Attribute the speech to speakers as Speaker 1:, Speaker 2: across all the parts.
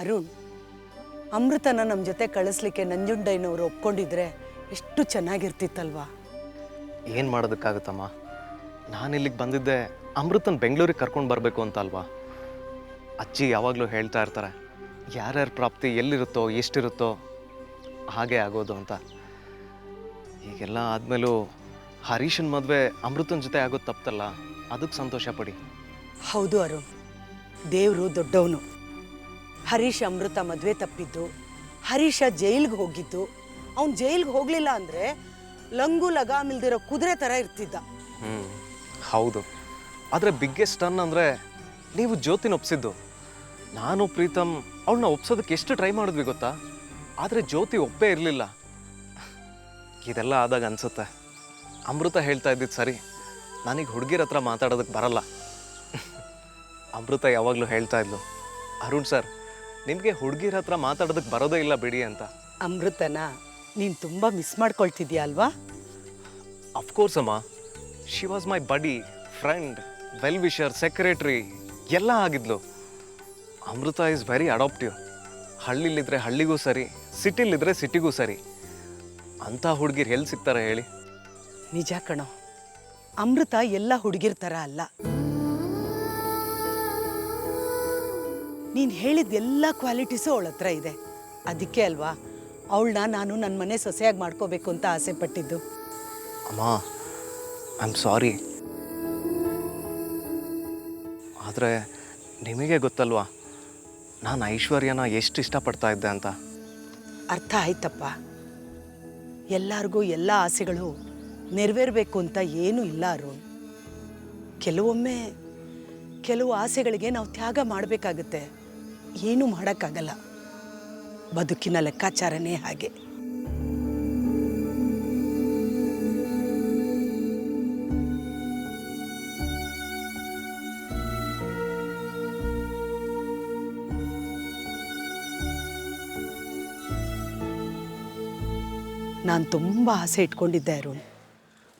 Speaker 1: ಅರುಣ್ ಅಮೃತನ ನಮ್ಮ ಜೊತೆ ಕಳಿಸ್ಲಿಕ್ಕೆ ನಂಜುಂಡಯ್ಯನವರು ಒಪ್ಕೊಂಡಿದ್ರೆ ಎಷ್ಟು ಚೆನ್ನಾಗಿರ್ತಿತ್ತಲ್ವಾ?
Speaker 2: ಏನು ಮಾಡೋದಕ್ಕಾಗುತ್ತಮ್ಮ? ನಾನು ಇಲ್ಲಿಗೆ ಬಂದಿದ್ದೆ ಅಮೃತನ್ ಬೆಂಗಳೂರಿಗೆ ಕರ್ಕೊಂಡು ಬರಬೇಕು ಅಂತ ಅಲ್ವಾ ಅಜ್ಜಿ ಯಾವಾಗಲೂ ಹೇಳ್ತಾ ಇರ್ತಾರೆ ಯಾರ್ಯಾರ ಪ್ರಾಪ್ತಿ ಎಲ್ಲಿರುತ್ತೋ ಎಷ್ಟಿರುತ್ತೋ ಹಾಗೆ ಆಗೋದು ಅಂತ. ಈಗೆಲ್ಲ ಆದಮೇಲೂ ಹರೀಶನ್ ಮದುವೆ ಅಮೃತನ ಜೊತೆ ಆಗೋದು ತಪ್ಪಲ್ಲ ಅದಕ್ಕೆ ಸಂತೋಷ ಪಡಿ.
Speaker 1: ಹೌದು ಅರುಣ್ ದೇವರು ದೊಡ್ಡವನು. ಹರೀಶ್ ಅಮೃತ ಮದುವೆ ತಪ್ಪಿದ್ದು, ಹರೀಶ ಜೈಲ್ಗೆ ಹೋಗಿದ್ದು. ಅವ್ನು ಜೈಲ್ಗೆ ಹೋಗಲಿಲ್ಲ ಅಂದರೆ ಲಂಗು ಲಗಾಮಿಲ್ದಿರೋ ಕುದುರೆ ಥರ ಇರ್ತಿದ್ದ.
Speaker 2: ಹ್ಞೂ ಹೌದು. ಆದರೆ ಬಿಗ್ಗೆಸ್ಟ್ ಟರ್ನ್ ಅಂದರೆ ನೀವು ಜ್ಯೋತಿನ ಒಪ್ಸಿದ್ದು. ನಾನು ಪ್ರೀತಮ್ ಅವಳನ್ನ ಒಪ್ಸೋದಕ್ಕೆ ಎಷ್ಟು ಟ್ರೈ ಮಾಡಿದ್ವಿ ಗೊತ್ತಾ? ಆದರೆ ಜ್ಯೋತಿ ಒಪ್ಪೇ ಇರಲಿಲ್ಲ. ಇದೆಲ್ಲ ಆದಾಗ ಅನ್ಸುತ್ತೆ. ಅಮೃತ ಹೇಳ್ತಾ ಇದ್ದಿದ್ದು ಸರಿ. ನನಗೆ ಹುಡುಗಿರ ಹತ್ರ ಮಾತಾಡೋದಕ್ಕೆ ಬರಲ್ಲ. ಅಮೃತ ಯಾವಾಗಲೂ ಹೇಳ್ತಾ ಇದ್ಲು. ಅರುಣ್ ಸರ್ ನಿಮಗೆ ಹುಡುಗಿರ ಹತ್ರ ಮಾತಾಡೋದಕ್ಕೆ ಬರೋದೇ ಇಲ್ಲ ಬಿಡಿ ಅಂತ.
Speaker 1: ಅಮೃತನ ನೀನು ತುಂಬಾ ಮಿಸ್ ಮಾಡ್ಕೊಳ್ತಿದ್ಯಾ ಅಲ್ವಾ?
Speaker 2: ಅಫ್ಕೋರ್ಸ್ ಅಮ್ಮ. ಶಿ ವಾಸ್ ಮೈ ಬಡಿ ಫ್ರೆಂಡ್ ವೆಲ್ ವಿಷರ್ ಸೆಕ್ರೆಟ್ರಿ ಎಲ್ಲ ಆಗಿದ್ಲು. ಅಮೃತ ಇಸ್ ವೆರಿ ಅಡಾಪ್ಟಿವ್ ಹಳ್ಳಿಲಿದ್ರೆ ಹಳ್ಳಿಗೂ ಸರಿ ಸಿಟಿಲಿದ್ರೆ ಸಿಟಿಗೂ ಸರಿ. ಅಂಥ ಹುಡುಗಿರು ಎಲ್ಲಿ ಸಿಗ್ತಾರೆ ಹೇಳಿ?
Speaker 1: ನಿಜ ಕಣೋ ಅಮೃತ ಎಲ್ಲ ಹುಡುಗಿರ್ ಥರ ಅಲ್ಲ. ನೀನು ಹೇಳಿದ ಎಲ್ಲ ಕ್ವಾಲಿಟೀಸು ಅವಳ ಹತ್ರ ಇದೆ. ಅದಕ್ಕೆ ಅಲ್ವಾ? ಅವಳನ್ನ ನಾನು ನನ್ನ ಮನೆ ಸೊಸೆಯಾಗಿ ಮಾಡ್ಕೋಬೇಕು ಅಂತ ಆಸೆ ಪಟ್ಟಿದ್ದು.
Speaker 2: ಅಮ್ಮ ಐ ಆಮ್ ಸಾರಿ ಆದರೆ ನಿಮಗೆ ಗೊತ್ತಲ್ವಾ? ನಾನು ಐಶ್ವರ್ಯನ ಎಷ್ಟು ಇಷ್ಟಪಡ್ತಾ ಇದ್ದೆ ಅಂತ.
Speaker 1: ಅರ್ಥ ಆಯ್ತಪ್ಪ. ಎಲ್ಲರಿಗೂ ಎಲ್ಲ ಆಸೆಗಳು ನೆರವೇರಬೇಕು ಅಂತ ಏನೂ ಇಲ್ಲ ಅರುಣ್. ಕೆಲವೊಮ್ಮೆ ಕೆಲವು ಆಸೆಗಳಿಗೆ ನಾವು ತ್ಯಾಗ ಮಾಡಬೇಕಾಗುತ್ತೆ. ಏನೂ ಮಾಡೋಕ್ಕಾಗಲ್ಲ. ಬದುಕಿನ ಲೆಕ್ಕಾಚಾರನೇ ಹಾಗೆ. ನಾನು ತುಂಬ ಆಸೆ ಇಟ್ಕೊಂಡಿದ್ದೆ ಅರುಣ್.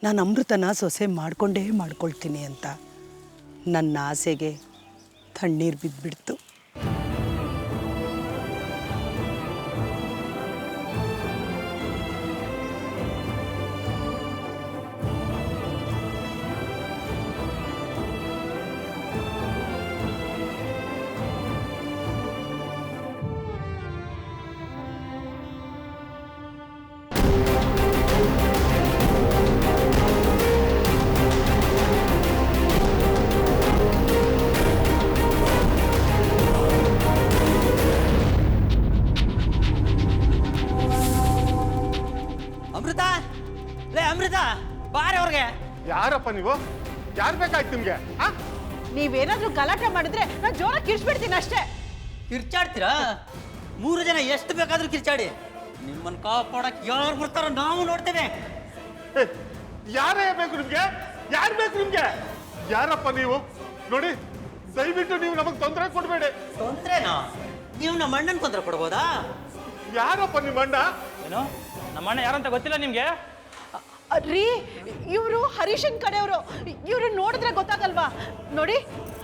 Speaker 1: ನಾನು ಅಮೃತನ ಸೊಸೆ ಮಾಡ್ಕೊಂಡೇ ಮಾಡ್ಕೊಳ್ತೀನಿ ಅಂತ. ನನ್ನ ಆಸೆಗೆ ತಣ್ಣೀರು ಬಿದ್ದುಬಿಡ್ತು
Speaker 3: ಯಾರಪ್ಪ ನೀವು? ಯಾರು ಬೇಕಾಯ್ತು ನಿಮ್ಗೆ ಆ?
Speaker 4: ನೀವೇನಾದ್ರೂ ಗಲಾಟೆ ಮಾಡಿದ್ರೆ ನಾನು ಜೋರ ಕಿರ್ಚ್ಬಿಡ್ತೀನಿ ಅಷ್ಟೇ.
Speaker 5: ಕಿರ್ಚಾಡ್ತೀರಾ? ಮೂರು ಜನ ಎಷ್ಟು ಬೇಕಾದ್ರೂ ಕಿರ್ಚಾಡಿ. ನಿಮ್ಮನ್ನ ಕಾಪಾಡಕ್ ಯಾರು ಬರ್ತಾರೋ ನಾವು ನೋಡ್ತೇವೆ.
Speaker 3: ಏ, ಯಾರೇ ಬೇಕು ನಿಮ್ಗೆ? ಯಾರು ಬೇಕು ನಿಮ್ಗೆ? ಯಾರಪ್ಪ ನೀವು? ನೋಡಿ ದಯವಿಟ್ಟು ನೀವು ನಮಗೆ ತೊಂದರೆ ಕೊಡಬೇಡಿ.
Speaker 5: ತೊಂದ್ರೆನಾ? ನೀವು ನಮ್ಮ ಅಣ್ಣನ ತೊಂದರೆ ಕೊಡ್ಬೋದಾ?
Speaker 3: ಯಾರಪ್ಪ ನಿಮ್ಮ ಅಣ್ಣ?
Speaker 6: ಏನು? ನಮ್ಮಣ್ಣ ಯಾರಂತ ಗೊತ್ತಿಲ್ಲ ನಿಮ್ಗೆ?
Speaker 4: ರೀ ಇವರು ಹರೀಶನ್ ಕಡೆಯವರು. ಇವರು ನೋಡಿದ್ರೆ ಗೊತ್ತಾಗಲ್ವಾ? ನೋಡಿ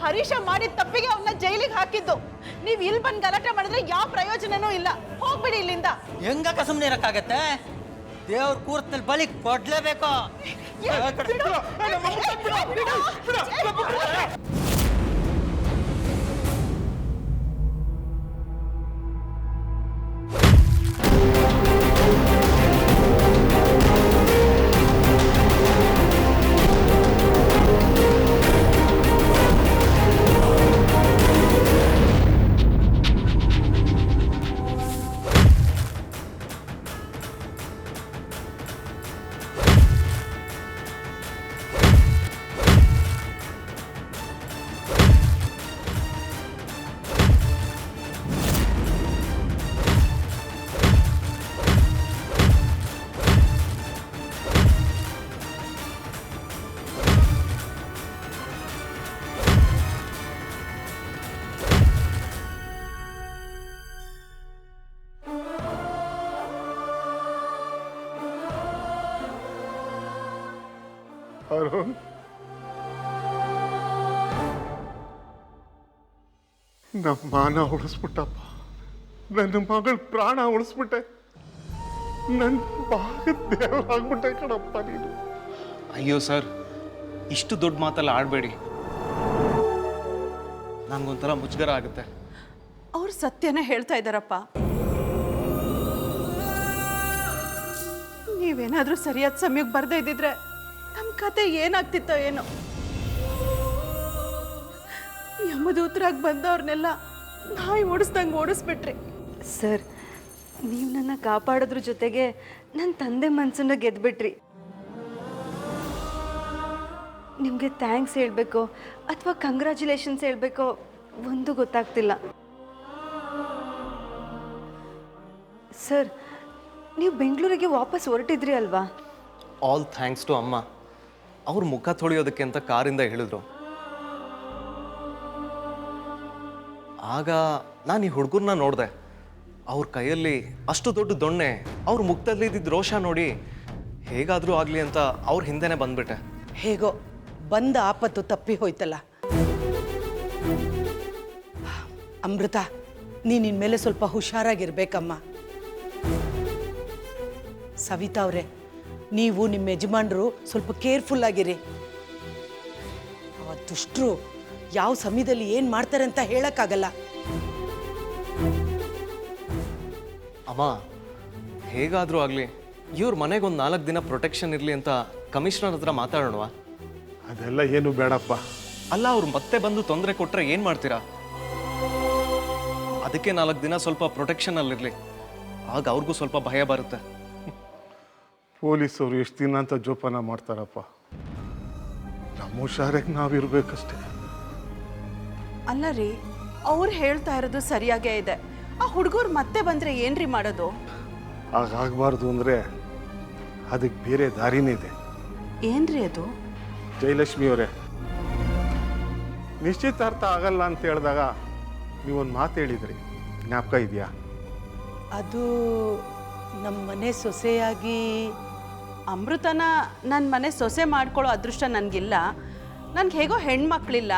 Speaker 4: ಹರೀಶ ಮಾಡಿದ ತಪ್ಪಿಗೆ ಅವನ್ನ ಜೈಲಿಗೆ ಹಾಕಿದ್ದು. ನೀವು ಇಲ್ಲಿ ಬಂದು ಗಲಾಟೆ ಮಾಡಿದ್ರೆ ಯಾವ ಪ್ರಯೋಜನನೂ ಇಲ್ಲ. ಹೋಗ್ಬಿಡಿ ಇಲ್ಲಿಂದ.
Speaker 5: ಹೆಂಗ ಸುಮ್ಮನೆ ಇರಕ್ಕಾಗತ್ತೆ? ದೇವ್ರ ಕೂರ್ತಲ್ಲಿ ಬಲಿ ಕೊಡ್ಲೇಬೇಕು.
Speaker 4: ಏ, ಬಿಡು.
Speaker 3: ಬಿಡು, ಏ, ಬಿಡು, ಬಿಡು, ಬಿಡು. ನಮ್ಮ ಮಾನ ಉಳಿಸ್ಬಿಟ್ಟಪ್ಪ. ನನ್ನ ಮಗಳ ಪ್ರಾಣ ಉಳಿಸ್ಬಿಟ್ಟೆ. ನನ್ನ ಭಾಗದ ದೇವರಾಗ್ಬಿಟ್ಟೆ ಕಣಪ್ಪ ನೀನು.
Speaker 2: ಅಯ್ಯೋ ಸರ್ ಇಷ್ಟು ದೊಡ್ಡ ಮಾತೆಲ್ಲ ಆಡಬೇಡಿ. ನನಗೊಂಥರ ಮುಜುಗರ ಆಗುತ್ತೆ.
Speaker 7: ಅವ್ರು ಸತ್ಯನೇ ಹೇಳ್ತಾ ಇದ್ದಾರಪ್ಪ. ನೀವೇನಾದರೂ ಸರಿಯಾದ ಸಮಯಕ್ಕೆ ಬರ್ದೇ ಇದ್ದಿದ್ರೆ ಕತೆ ಏನಾಗ್ತಿತ್ತೋ ಏನೋ. ಯಮದೂತರಾಗಿ ಬಂದವ್ರನ್ನೆಲ್ಲ ನಾಯಿ ಓಡಿಸ್ದಂಗೆ ಓಡಿಸ್ಬಿಟ್ರಿ.
Speaker 8: ಸರ್ ನೀವು ನನ್ನ ಕಾಪಾಡೋದ್ರ ಜೊತೆಗೆ ನನ್ನ ತಂದೆ ಮನಸ್ಸನ್ನ ಗೆದ್ಬಿಟ್ರಿ. ನಿಮಗೆ ಥ್ಯಾಂಕ್ಸ್ ಹೇಳಬೇಕೋ ಅಥವಾ ಕಂಗ್ರ್ಯಾಚುಲೇಷನ್ಸ್ ಹೇಳಬೇಕೋ ಒಂದು ಗೊತ್ತಾಗ್ತಿಲ್ಲ. ಸರ್ ನೀವು ಬೆಂಗಳೂರಿಗೆ ವಾಪಸ್ ಹೊರಟಿದ್ರಿ ಅಲ್ವಾ?
Speaker 2: ಆಲ್ ಥ್ಯಾಂಕ್ಸ್ ಟು ಅಮ್ಮ. ಅವ್ರ ಮುಖ ತೊಳೆಯೋದಕ್ಕೆ ಅಂತ ಕಾರಿಂದ ಹೇಳಿದ್ರು. ಆಗ ನಾನು ಈ ಹುಡುಗರನ್ನ ನೋಡಿದೆ. ಅವ್ರ ಕೈಯಲ್ಲಿ ಅಷ್ಟು ದೊಡ್ಡ ದೊಣ್ಣೆ, ಅವ್ರ ಮುಖದಲ್ಲಿ ಇದ್ದಿದ್ದ ರೋಷ ನೋಡಿ ಹೇಗಾದರೂ ಆಗಲಿ ಅಂತ ಅವ್ರ ಹಿಂದೆನೇ ಬಂದ್ಬಿಟ್ಟೆ.
Speaker 1: ಹೇಗೋ, ಬಂದ ಆಪತ್ತು ತಪ್ಪಿ ಹೋಯ್ತಲ್ಲ. ಅಮೃತ ಮೇಲೆ ಸ್ವಲ್ಪ ಹುಷಾರಾಗಿರ್ಬೇಕಮ್ಮ. ಸವಿತಾ ಅವರೇ ನೀವು ನಿಮ್ಮ ಯಜಮಾನರು ಸ್ವಲ್ಪ ಕೇರ್ಫುಲ್ ಆಗಿರಿ. ಅವ ದುಷ್ಟರು ಯಾವ ಸಮಯದಲ್ಲಿ ಏನು ಮಾಡ್ತಾರೆ ಅಂತ ಹೇಳಕ್ಕಾಗಲ್ಲ.
Speaker 2: ಅಮ್ಮ ಹೇಗಾದರೂ ಆಗಲಿ ಇವ್ರ ಮನೆಗೊಂದು ನಾಲ್ಕು ದಿನ ಪ್ರೊಟೆಕ್ಷನ್ ಇರಲಿ ಅಂತ ಕಮಿಷನರ್ ಹತ್ರ ಮಾತಾಡೋಣವಾ?
Speaker 3: ಅದೆಲ್ಲ ಏನು ಬೇಡಪ್ಪ.
Speaker 2: ಅಲ್ಲ ಅವ್ರು ಮತ್ತೆ ಬಂದು ತೊಂದರೆ ಕೊಟ್ಟರೆ ಏನು ಮಾಡ್ತೀರಾ? ಅದಕ್ಕೆ ನಾಲ್ಕು ದಿನ ಸ್ವಲ್ಪ ಪ್ರೊಟೆಕ್ಷನಲ್ಲಿರಲಿ. ಆಗ ಅವ್ರಿಗೂ ಸ್ವಲ್ಪ ಭಯ ಬರುತ್ತೆ.
Speaker 3: ಪೊಲೀಸರು ಎಷ್ಟು ದಿನ ಅಂತ ಜೋಪಾನ ಮಾಡ್ತಾರಪ್ಪ. ನಮ್ಮ ಹುಷಾರಾಗಿ ನಾವಿರ್ಬೇಕಷ್ಟೇ.
Speaker 7: ಅಲ್ಲ ರೀ ಅವ್ರು ಹೇಳ್ತಾ ಇರೋದು ಸರಿಯಾಗೇ ಇದೆ. ಆ ಹುಡುಗರು ಮತ್ತೆ ಬಂದ್ರೆ ಏನ್ರಿ ಮಾಡೋದು?
Speaker 3: ಹಾಗಾಗಬಾರ್ದು ಅಂದರೆ ಅದಕ್ಕೆ ಬೇರೆ ದಾರಿನೇ ಇದೆ.
Speaker 7: ಏನ್ರಿ ಅದು?
Speaker 3: ಜಯಲಕ್ಷ್ಮಿ ಅವರೇ ನಿಶ್ಚಿತಾರ್ಥ ಆಗಲ್ಲ ಅಂತ ಹೇಳಿದಾಗ ನೀವೊಂದು ಮಾತು ಹೇಳಿದ್ರಿ. ಜ್ಞಾಪಕ ಇದೆಯಾ?
Speaker 1: ಅದು ನಮ್ಮ ಮನೆ ಸೊಸೆಯಾಗಿ
Speaker 7: ಅಮೃತನ ನನ್ನ ಮನೆ ಸೊಸೆ ಮಾಡ್ಕೊಳ್ಳೋ ಅದೃಷ್ಟ ನನಗಿಲ್ಲ. ನನಗೆ ಹೇಗೋ ಹೆಣ್ಮಕ್ಳಿಲ್ಲ.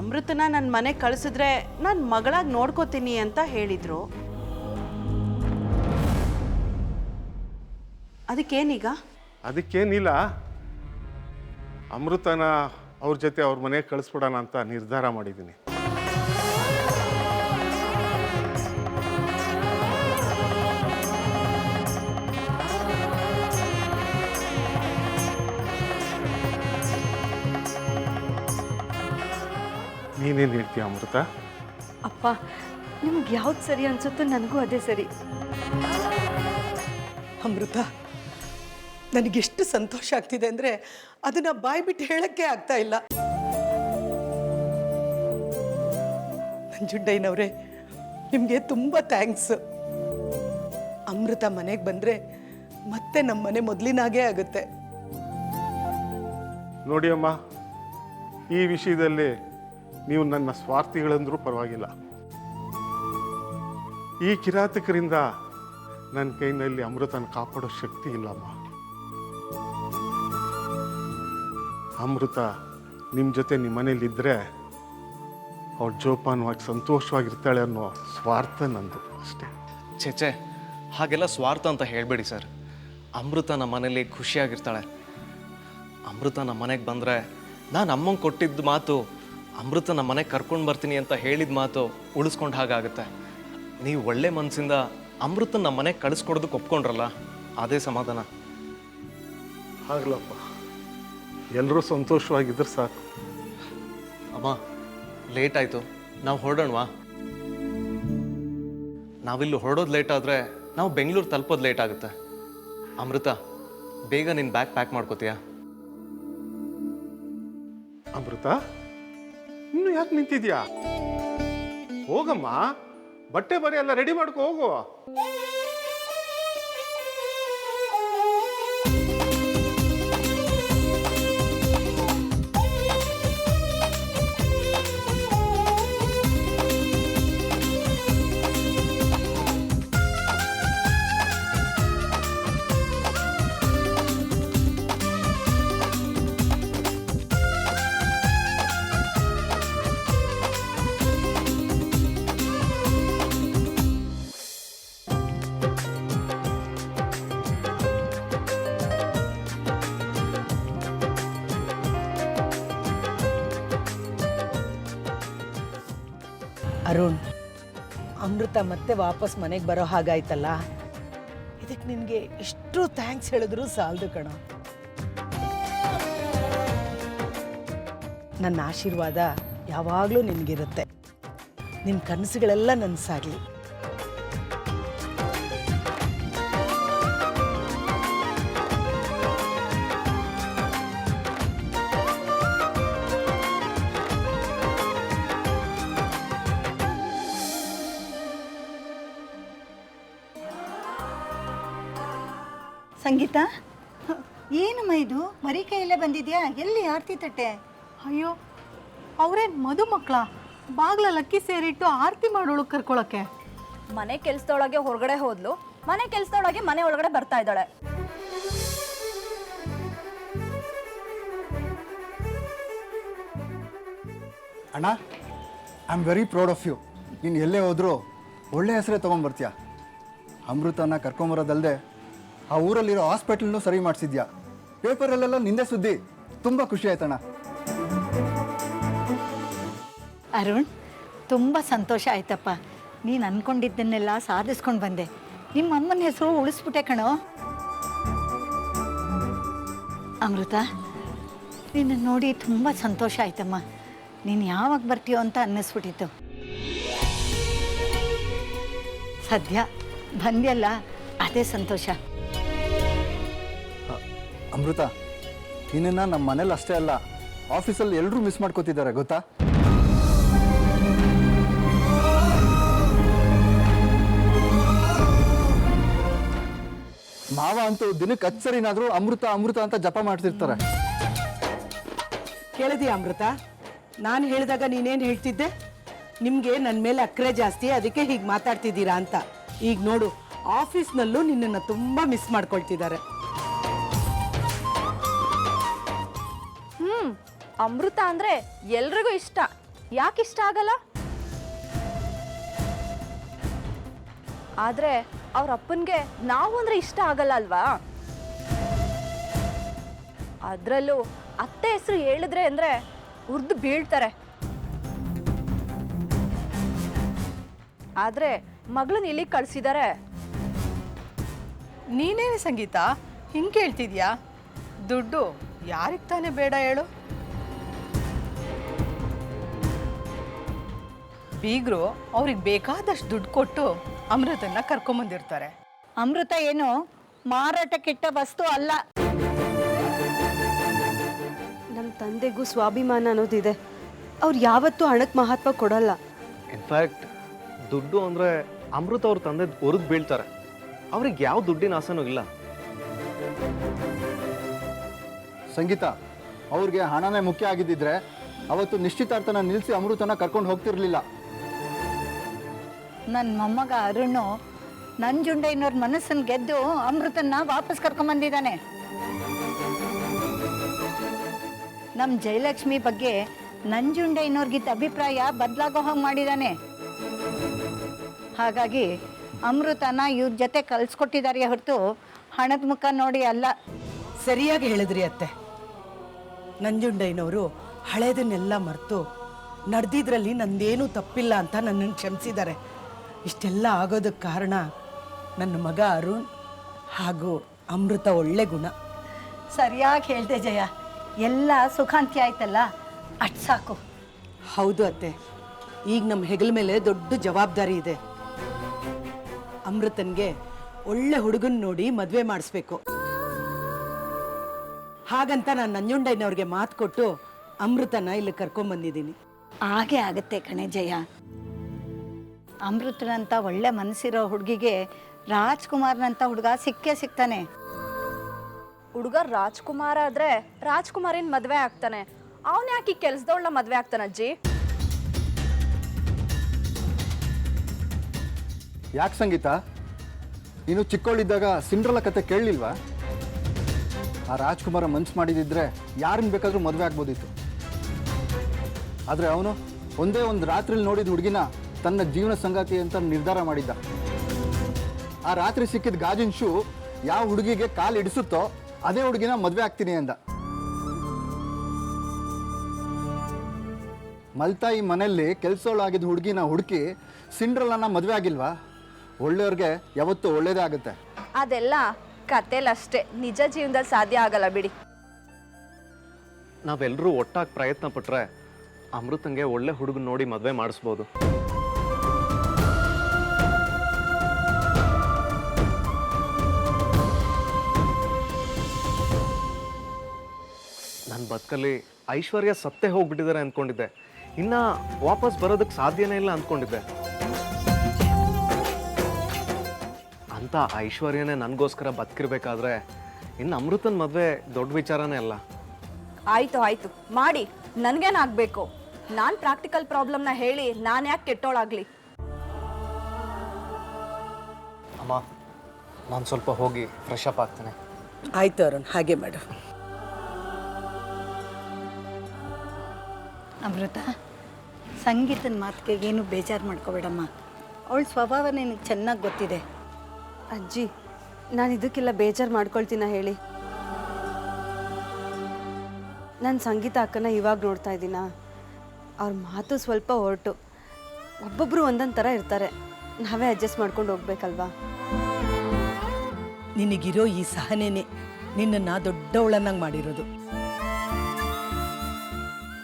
Speaker 7: ಅಮೃತನ ನನ್ನ ಮನೆ ಕಳಿಸಿದ್ರೆ ನಾನು ಮಗಳಾಗಿ ನೋಡ್ಕೋತೀನಿ ಅಂತ ಹೇಳಿದರು. ಅದಕ್ಕೇನೀಗ?
Speaker 3: ಅದಕ್ಕೇನಿಲ್ಲ. ಅಮೃತನ ಅವ್ರ ಜೊತೆ ಅವ್ರ ಮನೆಗೆ ಕಳಿಸ್ಬಿಡೋಣ ಅಂತ ನಿರ್ಧಾರ ಮಾಡಿದ್ದೀನಿ ನೀನೇನು ಹೇಳ್ತೀಯ ಅಮೃತ?
Speaker 8: ಅಪ್ಪ ನಿಮ್ಗೆ ಯಾವ್ದು ಸರಿ ಅನ್ಸುತ್ತೋ ನನಗೂ ಅದೇ ಸರಿ.
Speaker 1: ಅಮೃತ ನನಗೆಷ್ಟು ಸಂತೋಷ ಆಗ್ತಿದೆ ಅಂದರೆ ಅದನ್ನು ಬಾಯಿ ಬಿಟ್ಟು ಹೇಳಕ್ಕೆ ಆಗ್ತಾ ಇಲ್ಲ. ನಂಜುಂಡಯ್ಯನವ್ರೆ ನಿಮಗೆ ತುಂಬ ಥ್ಯಾಂಕ್ಸ್. ಅಮೃತ ಮನೆಗೆ ಬಂದರೆ ಮತ್ತೆ ನಮ್ಮ ಮನೆ ಮೊದಲಿನಾಗೇ ಆಗುತ್ತೆ.
Speaker 3: ನೋಡಿ ಅಮ್ಮ ಈ ವಿಷಯದಲ್ಲಿ ನೀವು ನನ್ನ ಸ್ವಾರ್ಥಿಗಳಂದರೂ ಪರವಾಗಿಲ್ಲ. ಈ ಕಿರಾತಕರಿಂದ ನನ್ನ ಕೈನಲ್ಲಿ ಅಮೃತನ ಕಾಪಾಡೋ ಶಕ್ತಿ ಇಲ್ಲಮ್ಮ. ಅಮೃತ ನಿಮ್ಮ ಜೊತೆ ನಿಮ್ಮ ಮನೇಲಿದ್ದರೆ ಅವ್ರ ಜೋಪಾನವಾಗಿ ಸಂತೋಷವಾಗಿರ್ತಾಳೆ ಅನ್ನೋ ಸ್ವಾರ್ಥ ನಂದು ಅಷ್ಟೇ.
Speaker 2: ಛೆ ಹಾಗೆಲ್ಲ ಸ್ವಾರ್ಥ ಅಂತ ಹೇಳಬೇಡಿ ಸರ್. ಅಮೃತ ನಮ್ಮ ಮನೇಲಿ ಖುಷಿಯಾಗಿರ್ತಾಳೆ. ಅಮೃತ ನಮ್ಮ ಮನೆಗೆ ಬಂದರೆ ನಾನು ಅಮ್ಮಂಗೆ ಕೊಟ್ಟಿದ್ದ ಮಾತು ಅಮೃತ ನಮ್ಮ ಮನೆಗೆ ಕರ್ಕೊಂಡು ಬರ್ತೀನಿ ಅಂತ ಹೇಳಿದ ಮಾತು ಉಳಿಸ್ಕೊಂಡು ಹಾಗಾಗುತ್ತೆ. ನೀವು ಒಳ್ಳೆ ಮನಸ್ಸಿಂದ ಅಮೃತ ನಮ್ಮ ಮನೆಗೆ ಕಳಿಸ್ಕೊಡೋದಕ್ಕೆ ಒಪ್ಕೊಂಡ್ರಲ್ಲ ಅದೇ ಸಮಾಧಾನ.
Speaker 3: ಆಗಲಪ್ಪ. ಎಲ್ಲರೂ ಸಂತೋಷವಾಗಿದ್ದರೆ ಸಾಕು.
Speaker 2: ಅಮ್ಮ ಲೇಟ್ ಆಯಿತು. ನಾವು ಹೊರಡೋಣವಾ? ನಾವಿಲ್ಲಿ ಹೊರಡೋದು ಲೇಟ್ ಆದರೆ ನಾವು ಬೆಂಗಳೂರು ತಲುಪೋದು ಲೇಟ್ ಆಗುತ್ತೆ. ಅಮೃತ ಬೇಗ ನಿನ್ನ ಬ್ಯಾಗ್ ಪ್ಯಾಕ್ ಮಾಡ್ಕೋತೀಯಾ?
Speaker 3: ಅಮೃತ? ಇನ್ನು ಯಾಕೆ ನಿಂತಿದ್ಯಾ? ಹೋಗಮ್ಮ. ಬಟ್ಟೆ ಬರೆ ಎಲ್ಲ ರೆಡಿ ಮಾಡ್ಕೊ ಹೋಗು.
Speaker 1: ಅಮೃತ ಮತ್ತೆ ವಾಪಸ್ ಮನೆಗೆ ಬರೋ ಹಾಗಾಯ್ತಲ್ಲ? ಇದಕ್ಕೆ ನಿನಗೆ ಎಷ್ಟು ಥ್ಯಾಂಕ್ಸ್ ಹೇಳಿದ್ರು ಸಾಲದು ಕಣ. ನನ್ನ ಆಶೀರ್ವಾದ ಯಾವಾಗಲೂ ನಿನಗಿರುತ್ತೆ. ನಿನ್ನ ಕನಸುಗಳೆಲ್ಲ ನನಸಾಗಲಿ.
Speaker 9: ಸಂಗೀತ? ಏನಮ್ಮ ಇದು? ಮರಿ ಕೈಯಲ್ಲೇ ಬಂದಿದ್ಯಾ? ಎಲ್ಲಿ ಆರ್ತಿ ತಟ್ಟೆ?
Speaker 4: ಅಯ್ಯೋ ಅವ್ರೇನ್ ಮದುಮಕ್ಳ ಬಾಗ್ಲ ಲಕ್ಕಿ ಸೇರಿಟ್ಟು ಆರತಿ ಮಾಡೋಳು ಕರ್ಕೊಳಕ್ಕೆ.
Speaker 10: ಮನೆ ಕೆಲ್ಸದೊಳಗೆ ಹೊರಗಡೆ ಹೋದ್ಲು. ಮನೆ ಕೆಲ್ಸದೊಳಗೆ ಮನೆ ಒಳಗಡೆ ಬರ್ತಾ ಇದ್ದಾಳೆ.
Speaker 11: ಅಣ್ಣ I am very proud of you ನೀನು ಎಲ್ಲೇ ಹೋದರೂ ಒಳ್ಳೆ ಹೆಸರೇ ತೊಗೊಂಬರ್ತೀಯ ಅಮೃತನ ಕರ್ಕೊಂಬರೋದಲ್ಲದೆ ಆ ಊರಲ್ಲಿರೋ ಹಾಸ್ಪಿಟ್ಲನ್ನು ಸರಿ ಮಾಡಿಸಿದ್ಯಾ? ಪೇಪರಲ್ಲೆಲ್ಲ ನಿಂದೆ ಸುದ್ದಿ. ತುಂಬ ಖುಷಿ ಆಯ್ತಣ್ಣ.
Speaker 9: ಅರುಣ್, ತುಂಬ ಸಂತೋಷ ಆಯ್ತಪ್ಪ. ನೀನು ಅನ್ಕೊಂಡಿದ್ದನ್ನೆಲ್ಲ ಸಾಧಿಸ್ಕೊಂಡು ಬಂದೆ. ನಿಮ್ಮ ಅಮ್ಮನ ಹೆಸರು ಉಳಿಸ್ಬಿಟ್ಟೆ ಕಣೋ. ಅಮೃತ, ನಿನ್ನ ನೋಡಿ ತುಂಬ ಸಂತೋಷ ಆಯ್ತಮ್ಮ. ನೀನು ಯಾವಾಗ ಬರ್ತೀಯೋ ಅಂತ ಅನ್ನಿಸ್ಬಿಟ್ಟಿತ್ತು. ಸದ್ಯ ಬಂದ್ಯಲ್ಲ, ಅದೇ ಸಂತೋಷ.
Speaker 11: ಅಮೃತ, ನಿನ್ನನ್ನು ನಮ್ಮ ಮನೇಲಿ ಅಷ್ಟೇ ಅಲ್ಲ ಆಫೀಸಲ್ಲಿ ಎಲ್ಲರೂ ಮಿಸ್ ಮಾಡ್ಕೋತಿದ್ದಾರೆ, ಗೊತ್ತಾ? ಮಾವ ಅಂತೂ ದಿನಕ್ಕೆ ಹತ್ತು ಸರಿನಾದರೂ ಅಮೃತ ಅಮೃತ ಅಂತ ಜಪ ಮಾಡ್ತಿರ್ತಾರೆ.
Speaker 1: ಕೇಳಿದೀಯ ಅಮೃತ? ನಾನು ಹೇಳಿದಾಗ ನೀನೇನು ಹೇಳ್ತಿದ್ದೆ? ನಿಮಗೆ ನನ್ನ ಮೇಲೆ ಅಕ್ರೆ ಜಾಸ್ತಿ, ಅದಕ್ಕೆ ಹೀಗೆ ಮಾತಾಡ್ತಿದ್ದೀರಾ ಅಂತ. ಈಗ ನೋಡು, ಆಫೀಸ್ನಲ್ಲೂ ನಿನ್ನನ್ನು ತುಂಬ ಮಿಸ್ ಮಾಡ್ಕೊಳ್ತಿದ್ದಾರೆ.
Speaker 10: ಅಮೃತ ಅಂದ್ರೆ ಎಲ್ರಿಗೂ ಇಷ್ಟ. ಯಾಕೆ ಇಷ್ಟ ಆಗಲ್ಲ? ಆದ್ರೆ ಅವ್ರ ಅಪ್ಪನ್ಗೆ ನಾವು ಅಂದ್ರೆ ಇಷ್ಟ ಆಗಲ್ಲ ಅಲ್ವಾ? ಅದ್ರಲ್ಲೂ ಅತ್ತೆ ಹೆಸರು ಹೇಳಿದ್ರೆ ಅಂದ್ರೆ ಉರ್ದು ಬೀಳ್ತಾರೆ. ಆದ್ರೆ ಮಗಳನ್ನ ಇಲ್ಲಿ ಕಳಿಸಿದ್ದಾರೆ
Speaker 4: ನೀನೇನು ಸಂಗೀತ? ಹಿಂಗೆ ಕೇಳ್ತಿದ್ಯಾ? ದುಡ್ಡು ಯಾರಿಗೆ ತಾನೇ ಬೇಡ ಹೇಳು. ಬೀಗರು ಅವ್ರಿಗೆ ಬೇಕಾದಷ್ಟು ದುಡ್ಡು ಕೊಟ್ಟು ಅಮೃತನ್ನ ಕರ್ಕೊಂಬಂದಿರ್ತಾರೆ.
Speaker 9: ಅಮೃತ ಏನು ಮಾರಾಟಕ್ಕಿಟ್ಟ ವಸ್ತು ಅಲ್ಲ.
Speaker 10: ನಮ್ಮ ತಂದೆಗೂ ಸ್ವಾಭಿಮಾನ ಅನ್ನೋದಿದೆ. ಅವ್ರು ಯಾವತ್ತೂ ಹಣಕ್ಕೆ ಮಹತ್ವ ಕೊಡಲ್ಲ.
Speaker 2: ಇನ್ಫ್ಯಾಕ್ಟ್ ದುಡ್ಡು ಅಂದರೆ ಅಮೃತ ಅವ್ರ ತಂದೆ ಒರೆದು ಬೀಳ್ತಾರೆ. ಅವ್ರಿಗೆ ಯಾವ ದುಡ್ಡಿನ ಆಸನೂ ಇಲ್ಲ.
Speaker 11: ಸಂಗೀತ ಅವ್ರಿಗೆ ಹಣನೇ ಮುಖ್ಯ ಆಗಿದ್ದಿದ್ರೆ ಅವತ್ತು ನಿಶ್ಚಿತಾರ್ಥನ ನಿಲ್ಲಿಸಿ ಅಮೃತನ ಕರ್ಕೊಂಡು ಹೋಗ್ತಿರ್ಲಿಲ್ಲ.
Speaker 9: ನನ್ನ ಮೊಮ್ಮಗ ಅರುಣು ನಂಜುಂಡಯ್ಯನವ್ರ ಮನಸ್ಸನ್ನು ಗೆದ್ದು ಅಮೃತನ್ನ ವಾಪಸ್ ಕರ್ಕೊಂಬಂದಿದ್ದಾನೆ. ನಮ್ಮ ಜಯಲಕ್ಷ್ಮಿ ಬಗ್ಗೆ ನಂಜುಂಡಯ್ಯನವ್ರಿಗಿದ್ದ ಅಭಿಪ್ರಾಯ ಬದಲಾಗೋ ಹಾಗೆ ಮಾಡಿದ್ದಾನೆ ಹಾಗಾಗಿ ಅಮೃತನ ಇವ್ರ ಜೊತೆ ಕಲ್ಸ್ಕೊಟ್ಟಿದ್ದಾರೆ ಹೊರತು ಹಣದ ಮುಖ ನೋಡಿ ಅಲ್ಲ.
Speaker 1: ಸರಿಯಾಗಿ ಹೇಳಿದ್ರಿ ಅತ್ತೆ. ನಂಜುಂಡಯ್ಯನವರು ಹಳೇದನ್ನೆಲ್ಲ ಮರೆತು ನಡೆದಿದ್ರಲ್ಲಿ ನಂದೇನೂ ತಪ್ಪಿಲ್ಲ ಅಂತ ನನ್ನನ್ನು ಕ್ಷಮಿಸಿದ್ದಾರೆ. ಇಷ್ಟೆಲ್ಲ ಆಗೋದಕ್ಕೆ ಕಾರಣ ನನ್ನ ಮಗ ಅರುಣ್ ಹಾಗೂ ಅಮೃತ ಒಳ್ಳೆ ಗುಣ.
Speaker 9: ಸರಿಯಾಗಿ ಹೇಳ್ದೆ ಜಯ. ಎಲ್ಲ ಸುಖಾಂತಿ ಆಯ್ತಲ್ಲ? ಅಟ್ ಸಾಕು.
Speaker 1: ಹೌದು ಅತ್ತೆ. ಈಗ ನಮ್ಮ ಹೆಗಲ ಮೇಲೆ ದೊಡ್ಡ ಜವಾಬ್ದಾರಿ ಇದೆ. ಅಮೃತನ್ಗೆ ಒಳ್ಳೆ ಹುಡುಗನ್ ನೋಡಿ ಮದುವೆ ಮಾಡಿಸ್ಬೇಕು. ಹಾಗಂತ ನಾನು ನಂಜುಂಡಯ್ಯನವ್ರಿಗೆ ಮಾತು ಕೊಟ್ಟು ಅಮೃತನ ಇಲ್ಲಿ ಕರ್ಕೊಂಬಂದಿದ್ದೀನಿ.
Speaker 9: ಹಾಗೆ ಆಗತ್ತೆ ಕಣೆ ಜಯ. ಅಮೃತನಂತ ಒಳ್ಳೆ ಮನಸ್ಸಿರೋ ಹುಡುಗಿಗೆ ರಾಜ್ಕುಮಾರ್ನಂಥ ಹುಡುಗ ಸಿಕ್ಕೇ ಸಿಗ್ತಾನೆ
Speaker 10: ಹುಡುಗ ರಾಜ್ಕುಮಾರ್ ಆದ್ರೆ ರಾಜ್ಕುಮಾರಿನ್ ಮದ್ವೆ ಆಗ್ತಾನೆ. ಅವನ್ ಯಾಕೆ ಕೆಲ್ಸದವಳ ಮದ್ವೆ ಆಗ್ತಾನೆ ಅಜ್ಜಿ?
Speaker 11: ಯಾಕೆ ಸಂಗೀತ? ನೀನು ಚಿಕ್ಕವಳಿದ್ದಾಗ ಸಿಂಡ್ರಲ ಕತೆ ಕೇಳಲಿಲ್ವಾ? ಆ ರಾಜ್ಕುಮಾರ ಮನ್ಸು ಮಾಡಿದಿದ್ರೆ ಯಾರನ್ನ ಬೇಕಾದರೂ ಮದುವೆ ಆಗ್ಬೋದಿತ್ತು. ಆದರೆ ಅವನು ಒಂದೇ ಒಂದು ರಾತ್ರಿಲಿ ನೋಡಿದ ಹುಡುಗಿನ ತನ್ನ ಜೀವನ ಸಂಗಾತಿ ಅಂತ ನಿರ್ಧಾರ ಮಾಡಿದ್ದ. ಆ ರಾತ್ರಿ ಸಿಕ್ಕಿದ ಗಾಜಿನ ಶೂ ಯಾವ ಹುಡುಗಿಗೆ ಕಾಲು ಇಡಿಸುತ್ತೋ ಅದೇ ಹುಡುಗಿನ ಮದುವೆ ಆಗ್ತೀನಿ ಅಂದ. ಮಲ್ತಾಯಿ ಮನೆಯಲ್ಲಿ ಕೆಲಸದೊಳಾಗಿದ್ದ ಹುಡುಗಿನ ಹುಡುಕಿ ಸಿಂಡ್ರಲನ್ನ ಮದುವೆ ಆಗಿಲ್ವಾ? ಒಳ್ಳೆಯವ್ರಿಗೆ ಯಾವತ್ತೂ ಒಳ್ಳೇದೇ ಆಗುತ್ತೆ.
Speaker 10: ಅದೆಲ್ಲ ಕತೆಲಷ್ಟೇ. ನಿಜ ಜೀವನದಲ್ಲಿ ಸಾಧ್ಯ ಆಗಲ್ಲ ಬಿಡಿ.
Speaker 2: ನಾವೆಲ್ಲರೂ ಒಟ್ಟಾಗಿ ಪ್ರಯತ್ನ ಪಟ್ಟರೆ ಅಮೃತಂಗೆ ಒಳ್ಳೆ ಹುಡುಗನ ನೋಡಿ ಮದುವೆ ಮಾಡಿಸ್ಬೋದು. ನನ್ನ ಬದುಕಲ್ಲಿ ಐಶ್ವರ್ಯ ಸತ್ತೇ ಹೋಗ್ಬಿಟ್ಟಿದ್ದಾರೆ ಅಂದ್ಕೊಂಡಿದ್ದೆ ಇನ್ನು ವಾಪಸ್ ಬರೋದಕ್ಕೆ ಸಾಧ್ಯನೇ ಇಲ್ಲ ಅಂದ್ಕೊಂಡಿದ್ದೆ ಅಂತ ಐಶ್ವರ್ಯನೇ ನನಗೋಸ್ಕರ ಬದುಕಿರ್ಬೇಕಾದ್ರೆ ಇನ್ನು ಅಮೃತನ ಮದುವೆ ದೊಡ್ಡ ವಿಚಾರನೇ ಅಲ್ಲ.
Speaker 10: ಆಯಿತು ಆಯಿತು. ಮಾಡಿ. ನನಗೇನಾಗಬೇಕು? ನಾನು ಪ್ರಾಕ್ಟಿಕಲ್ ಪ್ರಾಬ್ಲಮ್ನ ಹೇಳಿ ನಾನು ಯಾಕೆ ಕೆಟ್ಟೋಳಾಗಲಿ?
Speaker 2: ಅಮ್ಮ ನಾನು ಸ್ವಲ್ಪ ಹೋಗಿ ಫ್ರೆಶ್ ಅಪ್ ಆಗ್ತೇನೆ.
Speaker 1: ಆಯ್ತು ಅರುಣ್ ಹಾಗೆ ಮಾಡು.
Speaker 9: ಅಮೃತ ಸಂಗೀತನ ಮಾತಿಗೆ ಏನು ಬೇಜಾರು ಮಾಡ್ಕೋಬೇಡಮ್ಮ. ಅವಳ ಸ್ವಭಾವ ನಿನಗೆ ಚೆನ್ನಾಗಿ ಗೊತ್ತಿದೆ.
Speaker 7: ಅಜ್ಜಿ ನಾನು ಇದಕ್ಕೆಲ್ಲ ಬೇಜಾರು ಮಾಡ್ಕೊಳ್ತೀನ ಹೇಳಿ. ನಾನು ಸಂಗೀತ ಅಕ್ಕನ ಇವಾಗ ನೋಡ್ತಾ ಇದ್ದೀನ? ಅವ್ರ ಮಾತು ಸ್ವಲ್ಪ ಹೊರಟು. ಒಬ್ಬೊಬ್ಬರು ಒಂದೊಂದು ಥರ ಇರ್ತಾರೆ. ನಾವೇ ಅಡ್ಜಸ್ಟ್ ಮಾಡ್ಕೊಂಡು ಹೋಗ್ಬೇಕಲ್ವಾ?
Speaker 1: ನಿನಗಿರೋ ಈ ಸಹನೆನೇ ನಿನ್ನನ್ನು ದೊಡ್ಡವಳನ್ನಾಗಿ ಮಾಡಿರೋದು.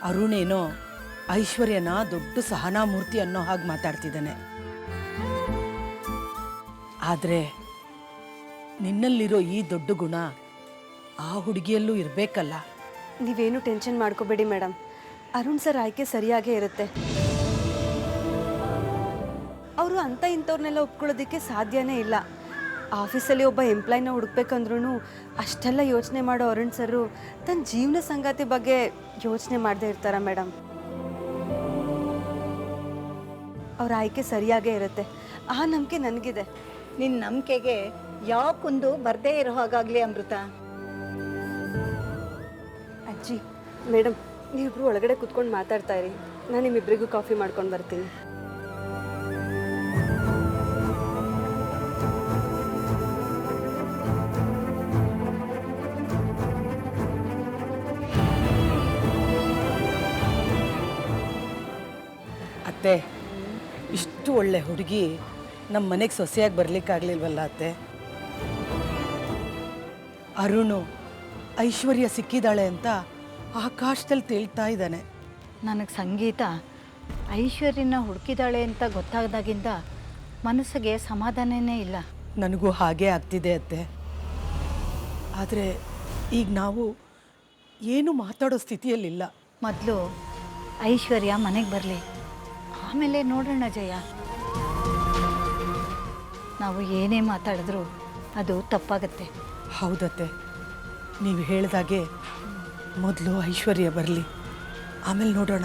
Speaker 1: ಅರುಣೇನೋ ಐಶ್ವರ್ಯನ ದೊಡ್ಡ ಸಹನಾಮೂರ್ತಿ ಅನ್ನೋ ಹಾಗೆ ಮಾತಾಡ್ತಿದ್ದಾನೆ. ಆದರೆ ನಿನ್ನಲ್ಲಿರೋ ಈ ದೊಡ್ಡ ಗುಣ ಆ ಹುಡುಗಿಯಲ್ಲೂ ಇರಬೇಕಲ್ಲ.
Speaker 7: ನೀವೇನು ಟೆನ್ಷನ್ ಮಾಡ್ಕೋಬೇಡಿ ಮೇಡಮ್ ಅರುಣ್ ಸರ್ ಆಯ್ಕೆ ಸರಿಯಾಗೇ ಇರುತ್ತೆ. ಅವರು ಅಂಥ ಇಂಥವ್ರನ್ನೆಲ್ಲ ಒಪ್ಕೊಳ್ಳೋದಕ್ಕೆ ಸಾಧ್ಯನೇ ಇಲ್ಲ. ಆಫೀಸಲ್ಲಿ ಒಬ್ಬ ಎಂಪ್ಲಾಯ್ನ ಹುಡುಕ್ಬೇಕಂದ್ರೂ ಅಷ್ಟೆಲ್ಲ ಯೋಚನೆ ಮಾಡೋ ಅರುಣ್ ಸರು ತನ್ನ ಜೀವನ ಸಂಗಾತಿ ಬಗ್ಗೆ ಯೋಚನೆ ಮಾಡದೇ ಇರ್ತಾರ ಮೇಡಮ್? ಅವ್ರ ಆಯ್ಕೆ ಸರಿಯಾಗೇ ಇರುತ್ತೆ. ಆ ನಂಬಿಕೆ ನನಗಿದೆ.
Speaker 9: ನಿನ್ನ ನಂಬಿಕೆಗೆ ಯಾವ ಕುಂದು ಬರದೇ ಇರೋ ಹಾಗಾಗಲಿ ಅಮೃತ?
Speaker 7: ಅಜ್ಜಿ ಮೇಡಮ್ ನೀವಿಬ್ರು ಒಳಗಡೆ ಕುತ್ಕೊಂಡು ಮಾತಾಡ್ತಾ ಇರಿ. ನಾನು ನಿಮ್ಮಿಬ್ಬರಿಗೂ ಕಾಫಿ ಮಾಡ್ಕೊಂಡು ಬರ್ತೀನಿ.
Speaker 1: ಅತ್ತೆ. ಇಷ್ಟು ಒಳ್ಳೆ ಹುಡುಗಿ ನಮ್ಮ ಮನೆಗೆ ಸೊಸೆಯಾಗಿ ಬರ್ಲಿಕ್ಕಾಗ್ಲಿಲ್ವಲ್ಲ ಅತ್ತೆ? ಅರುಣು ಐಶ್ವರ್ಯ ಸಿಕ್ಕಿದ್ದಾಳೆ ಅಂತ ಆಕಾಶದಲ್ಲಿ ತೇಳ್ತಾ ಇದ್ದಾನೆ.
Speaker 9: ನನಗೆ ಸಂಗೀತ ಐಶ್ವರ್ಯನ ಹುಡುಕಿದಾಳೆ ಅಂತ ಗೊತ್ತಾದಾಗಿಂದ ಮನಸ್ಸಿಗೆ ಸಮಾಧಾನನೇ ಇಲ್ಲ.
Speaker 1: ನನಗೂ ಹಾಗೇ ಆಗ್ತಿದೆ ಅತ್ತೆ. ಆದರೆ ಈಗ ನಾವು ಏನು ಮಾತಾಡೋ ಸ್ಥಿತಿಯಲ್ಲಿಲ್ಲ.
Speaker 9: ಮೊದಲು ಐಶ್ವರ್ಯ ಮನೆಗೆ ಬರಲಿ. ಆಮೇಲೆ ನೋಡೋಣ ಜಯ. ನಾವು ಏನೇ ಮಾತಾಡಿದ್ರೂ ಅದು ತಪ್ಪಾಗತ್ತೆ.
Speaker 1: ಹೌದತ್ತೆ. ನೀವು ಹೇಳಿದಾಗೆ ಮೊದಲು ಐಶ್ವರ್ಯ ಬರಲಿ. ಆಮೇಲೆ ನೋಡೋಣ